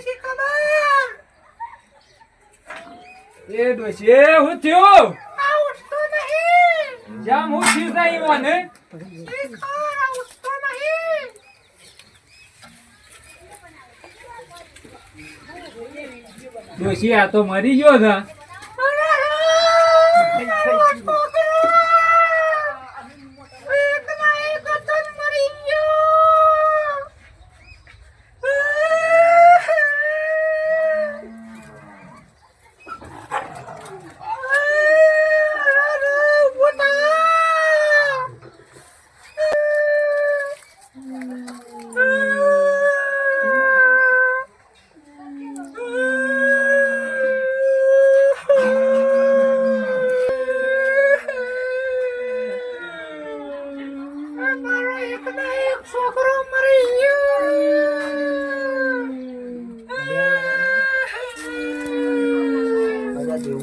ડોશી ખબર એ ડોશી હું થયો? ઉઠતો નહીં. જામ હું થી નહીં મને ઉઠતો નહીં. ડોશી આ તો મરી ગયો છે.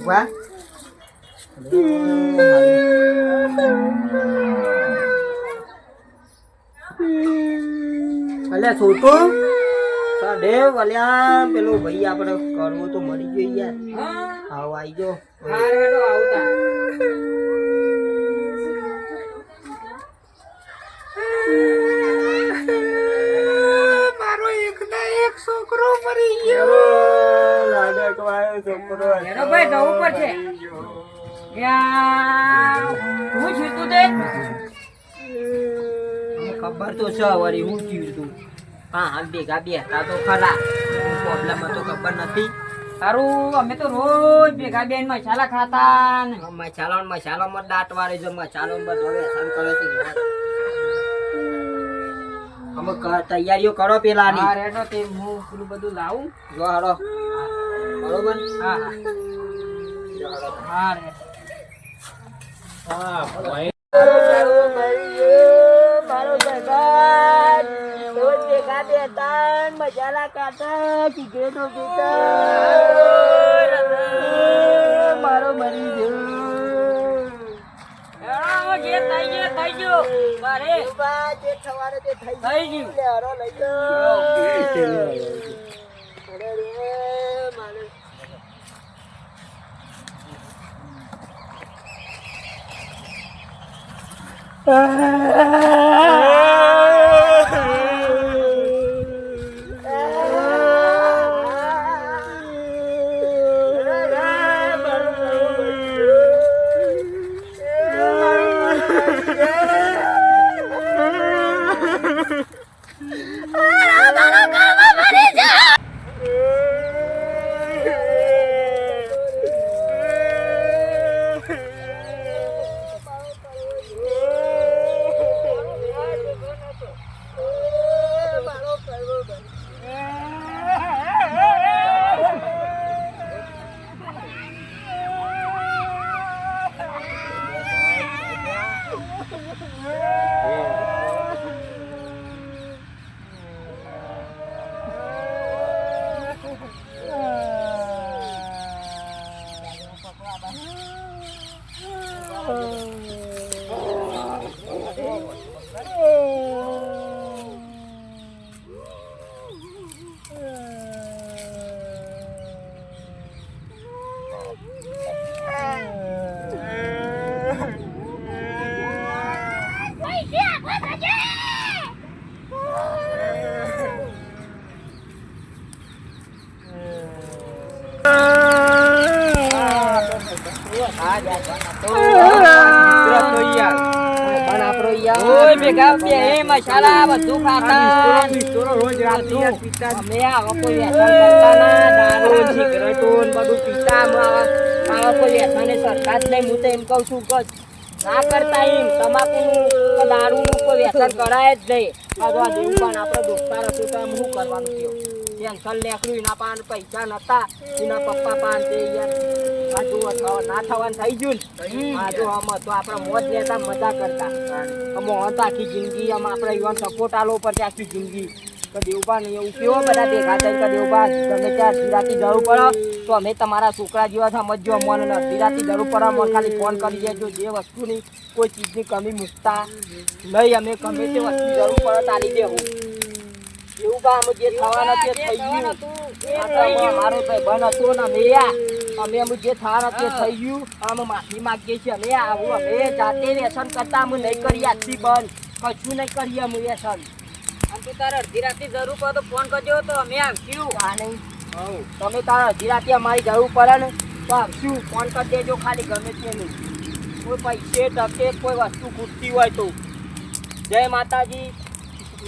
બધા અલે છોટુ. દેવ પેલો પેલું ભાઈ આપણે કરવો તો મરી ગયો યાર. આવો આઈ ગયો મારો એકના એક છોકરો મરી ગયો. ભાઈ જવું પડશે યા, હું છું તે ખબર તો છે વળી હું તું. ભેગા બેસતા તો ખરા. પ્રોબ્લેમ તો ખબર નથી. સારું અમે તો રોજ ભેગા બેન મસાલા ખાતા ને. મસાલો દાંત વાળી જો મસાલો બધો વ્યસન કરે છે. અમે તૈયારીઓ કરો પેલા તે હું પેલું બધું લાવું. જો હારો બરોબર? હા હા. હા ભાઈ મારો રોજ મજાલા કાઢા મારો મરી ગયો જે થઈ ગયું થઈ ગયું. મારે. જે થવાનું તે થઈ થઈ ગયું. લઈ લો. Ha ha ha! Oh. સરકાર એમ કહું છું ના કરતા એમ તમાકુ દારૂ કોઈ કરાય જ નહીં આ તો આ દેવબાન દોસ્તાર હતો એના પાન પૈસા નતા એના પપ્પા પાન આ જુઓ ના થવાનું થઈ ગયું ને? આ જો આમ તો આપણે મોજ લેતા મજા કરતા. અમે હોત આખી જિંદગી આમ આપણે યુવાન સપોર્ટ આલો આખી જિંદગી. તો દેવબા ને એવું કેવો બધા ભેગા થઈ કે દેવબા ગમે ત્યાં અડધી જરૂર પડે તો અમે તમારા છોકરા જેવા સમજજો અમને ને અડધી જરૂર પડે અમને ખાલી ફોન કરી દેજો જે વસ્તુની કોઈ ચીજની કમી મૂકતા નહીં અમે ગમે તે વસ્તુ જરૂર પડે તારી દેવું એવું બા અમે જે થવાના તે થઈ ગયું. ભાઈ બન હતો ને મેયા અમે અમુક જે થાર હતી થઈ ગયું. અમે માફી માંગીએ છીએ. અમે આવું અમે જાતે વ્યસન કરતા અમે નહીં કરી આજથી બંધ. કશું નહીં કરીએ અમે વ્યસન. આમ તો તારે અડધી રાતની જરૂર પડે તો ફોન કરજો તો અમે આવશું. આ નહીં. તમે તારે અડધી રાતે અમારી જરૂર પડે ને તો આવશું. ફોન કરી દેજો ખાલી ગમે છે નહીં. કોઈ પૈસે ટકે કોઈ વસ્તુ ખૂટતી હોય તો. જય માતાજી.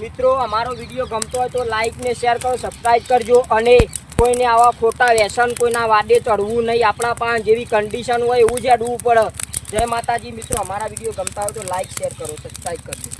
મિત્રો અમારો વીડિયો ગમતો હોય તો લાઈક ને શેર કરો સબસ્ક્રાઈબ કરજો અને કોઈને આવા ખોટા વ્યસન, કોઈના વાડે ચડવું નહીં. આપણા પાસે જેવી કન્ડિશન હોય એવું જ અડવું પડે. જય માતાજી, મિત્રો, અમારા વીડિયો ગમતા હોય તો લાઈક શેર કરો સબસ્ક્રાઈબ કરજો.